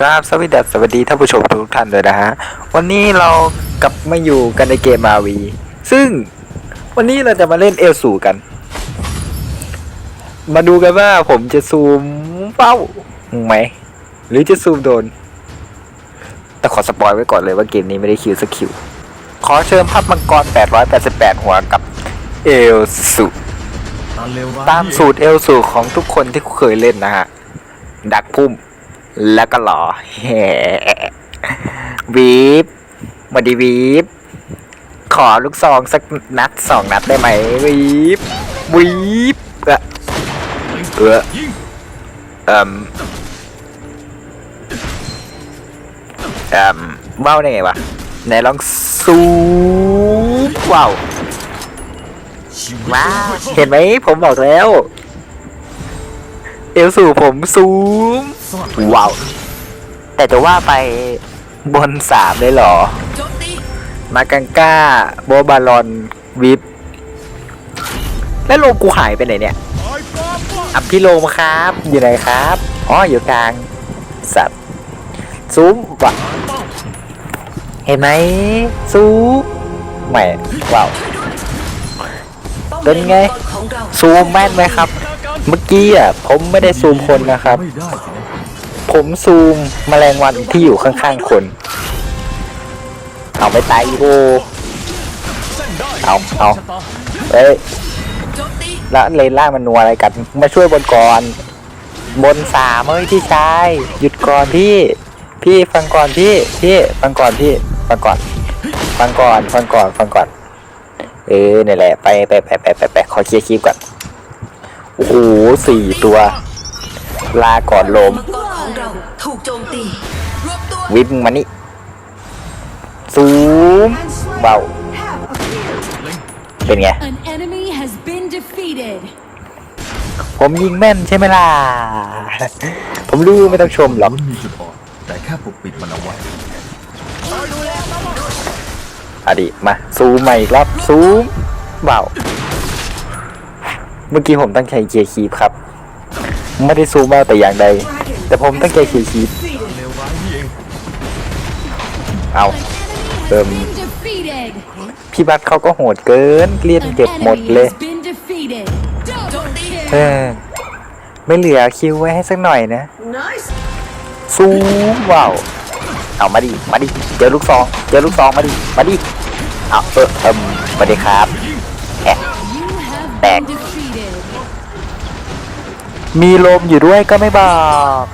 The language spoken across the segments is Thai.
กราบสวัสดีสวัสดีท่านผู้ชมทุกท่านเลยนะฮะ วันนี้เรากลับมาอยู่กันในเกมมาวี ซึ่งวันนี้เราจะมาเล่นเอลสูกัน มาดูกันว่าผมจะซูมเป้าไหม หรือจะซูมโดน แต่ขอสปอยไว้ก่อนเลยว่าเกมนี้ไม่ได้คิวสักคิว ขอเชิญภาพมังกร 888 หัวกับเอลสูตอนเร็วร้ยตามสูตรเอลสูของทุกคนที่เคยเล่นนะฮะ ดักพุ่ม แล้วก็หลอแฮ่วีบมาดีวีบขอลูกซองสักนัดสองนัดได้ไหมวีบวีบเออเออยิงเอ่มเอ่มว้าวได้ไงวะไหนลองซูมว้าวชีวิตว้าจะวค่อยๆเห็นไหมผมบอกแล้วเอลสูผมซูมสลับว้าวแต่จะว่าไปบนสามเลยเหรอโจมตีมากังก้าโบบาลอนวิปแล้วโลมกูหายไปไหนเนี่ยอัพพี่โลมครับ อยู่ไหนครับอ๋ออยู่กลางสัตว์ซูมว่ะเห็นไหมซูมแหม่ว้าวป้อมเป็นไง ซูมแม่นไหมครับ เมื่อกี้อะผมไม่ได้ซูมคนนะครับ ผมซูมแมลงวันที่อยู่ข้างๆคน เอาไปตายอีโอเอาเอาเอ้ยแล้วเลนล่างมันนัวอะไรกัน มาช่วยบนก่อน บนสามเอ้ยพี่ชาย หยุดก่อนพี่ พี่ฟังก่อนพี่ พี่ ฟังก่อนพี่ ฟังก่อน ฟังก่อน ฟังก่อน ฟังก่อน เออนี่แหละ ไปไปไปไปไปไปขอเคลียร์คลิปก่อน โอ้โหสี่ตัว ลาก่อนลม มังกรของเราถูกโจมตีรวบตัววิปมานี่ซูมเบา เป็นไง An enemy has been defeated. ผมยิงแม่นใช่ไหมล่ะ ผมรู้ไม่ต้องชมหรอกมันมีจุดอ่อนแต่แค่ปกปิดมันเอาไว้ อดิมาซูมใหม่อีกรอบซูมเบาเมื่อกี้ผมตั้งใจเกียร์คีบครับ ไม่ได้ซูมมาแต่อย่างใด แต่ผมตั้งใจเกียร์คีบเร็วร้าเองเอา An enemy has Um, been defeated. พี่บัตเขาก็โหดเกินเกลียนเก็บหมดเลยเออไม่เหลือคิวไว้ให้สักหน่อยนะซูมว้าวเอามาดิมาดิเจอลูกซองเจอลูกซองมาดิมาดิ เอาเออเอิมมาดิครับแอะ You have Back. been defeated. มีลมอยู่ด้วยก็ไม่บอก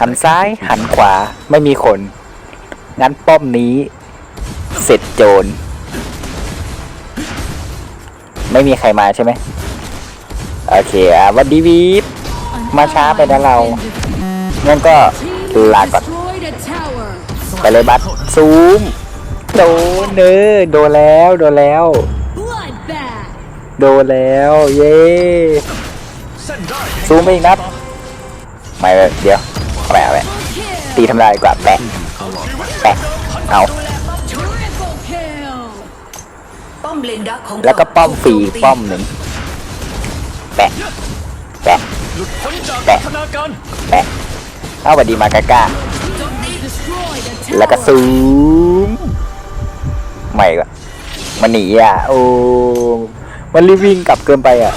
หันซ้ายหันขวาไม่มีคน งั้นป้อมนี้ เสร็จโจร ไม่มีใครมาใช่ไหม โอเคอะวันดีวีฟ An Ma ช้าไปนะเรางั้นก็ลาก่อน ไปเลยบัสซูมโดนเนอโดนแล้วโดนแล้ว โดนแล้ว เย้ซูมไปอีกนัดไม่เดี๋ยวเอาไปเอาไป Kill. ตีทำลายกว่าแปะแปะเอาแล้วก็ป้อมฟรีป้อมหนึ่งแปะแปะหลุดพ้นจากแปะพัฒนาการแปะเอาสวัสดีมากาก้า แล้วก็ซูมไม่วะมันหนีอะ โอ้มันรีวิ่งกลับเกินไปอะ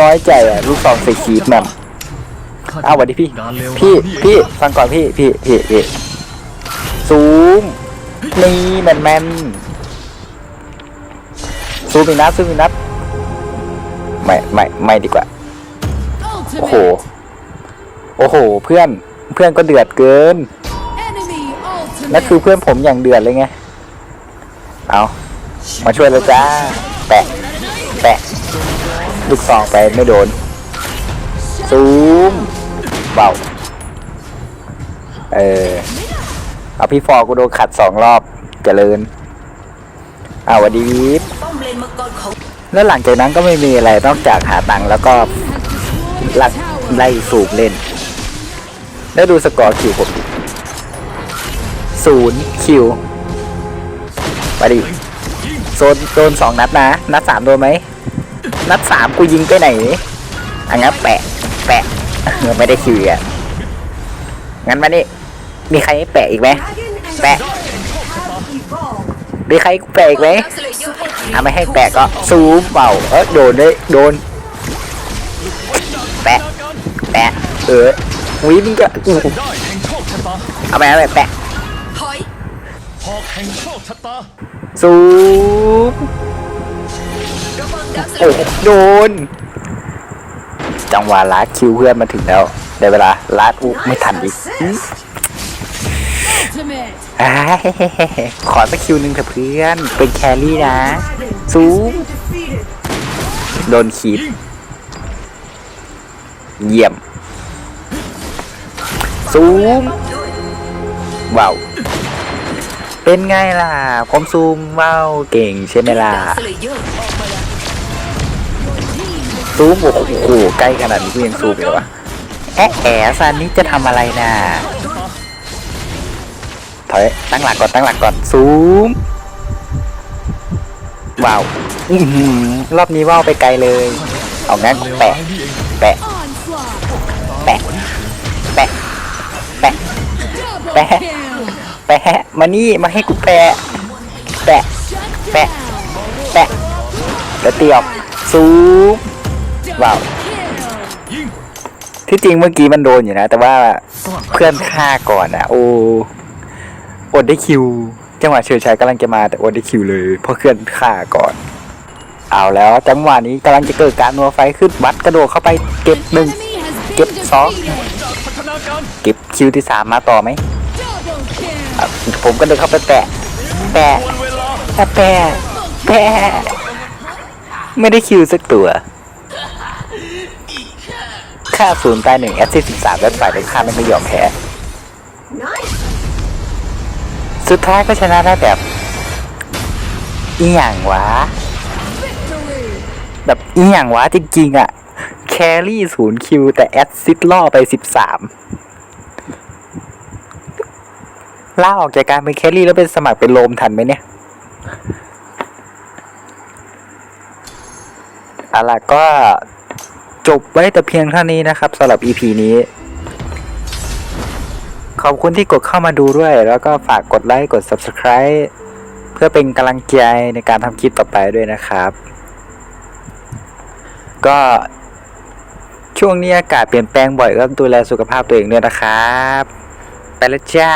น้อยใจอะ ลูกซองใส่คีบแมมเอาสวัสดีพี่ พี่พี่ฟังก่อนพี่พี่พี่พี่ซูมนี่แมนแมนซูมอีกนัดซูมอีกนัดไม่ไม่ไม่ดีกว่า โอ้โห โอ้โห เพื่อน เพื่อนก็เดือดเกิน Enemy นั่นคือ ultimate. เพื่อนผมอย่างเดือดเลยไง เอามาช่วยแล้วจ้า แปะ แปะ ลูกซองไปไม่โดน ซูม เบา เออ เอาพี่ฟอร์กูโดนขัดสองรอบเจริญเอาวสวัสดีวิฟป้อมเลนมังกรของแล้วหลังจากนั้นก็ไม่มีอะไรนอกจากหาตังค์แล้วก็ Has destroyed ลั a ก tower. ไล่สูบเล่น แล้ดูสกอร์คิวผมศูนย์คิวมาดิโซนโดนสองนัดนะ นัดสามโดนไหม นัดสามกูยิงไปไหนอังั้นแปะ แปะไม่ได้คิวอะงั้นมานี่มีใครแปะอีกไหมแปะมีใครแปะอีกไหมเอร์ถ้าไม่ให้แปะก็ซูมเป่าเออโดนเลยโดน แปะ แปะ เออ วิมึงก็อู้หูได้แห่งโชคชะตาเอาไปเอาไปแปะถอยหอกแห่งโชคชะตาซูมระวังนักสเลโอ้เยอร์โดน จังหวะลาดคิวเพื่อนมาถึงแล้วได้เวลาลาดอุไม่ทันอีกอืม Ultimate. อ้ายขอสักคิวหนึ่งเถอะเพื่อน เป็นแครี่นะ ซูมโดนขีด เยี่ยม ซูมว้าวเป็นไงล่ะ ผมซูมว้าวเก่งใช่ไหมล่ะสเลเยอร์ซูมโอ้โหใกล้ขนาดนี้กูยังซูมอยู่วะแอะแอะซันนี่จะทำอะไรน่ะถอยตั้งหลักก่อนตั้งหลักก่อนซูมว้าวรอบนี้ว่าวไปไกลเลย เอางั้นเลวแปะแปะแปะ แปะแปะแปะมานี่มาให้กูแปะแปะ Shut Bad. down. แปะแล้วตีออกซูม Wow. Double kill. ยิงที่จริงเมื่อกี้มันโดนอยู่นะ แต่ว่าเพื่อนฆ่าก่อนอะโอ้อดได้คิว จังหวะเฉยชัยกำลังจะมาแต่อดได้คิวเลย เพราะเพื่อนฆ่าก่อน เอาแล้วจังหวะนี้กำลังจะเกิดการนัวไฟขึ้นวัดกระโดดเข้าไปเก็บหนึ่ง Enemy has been Get soft. defeated. จากพัฒนาการ เก็บคิวที่สามมาต่อไหมอะผมก็เดินเข้าไปแปะแปะแปะแปะแปะไม่ได้คิวสักตัว ค่าศูนย์ตายหนึ่งแอสซิสสิบสามและฝ่ายตรงข้ามไม่ยอมแพ้ สุดท้ายก็ชนะได้แบบอีหยังวะ แบบอีหยังวะจริงๆอะ รี่ศูนย์คิวแต่แอดซิดล่อไปสิบสามล่าออกจากการเป็นแครี่แล้วเป็นสมัครเป็นโลมทันไหมเนี่ยเอาล่ะก็จบไว้แต่เพียงเท่านี้นะครับสำหรับ EP นี้ ขอบคุณที่กดเข้ามาดูด้วย แล้วก็ฝากกดไลค์กด Subscribe เพื่อเป็นกำลังใจในการทำคลิปต่อไปด้วยนะครับ ก็ ช่วงนี้อากาศเปลี่ยนแปลงบ่อยก็ดูแลสุขภาพตัวเองด้วยนะครับ ไปแล้วจ้า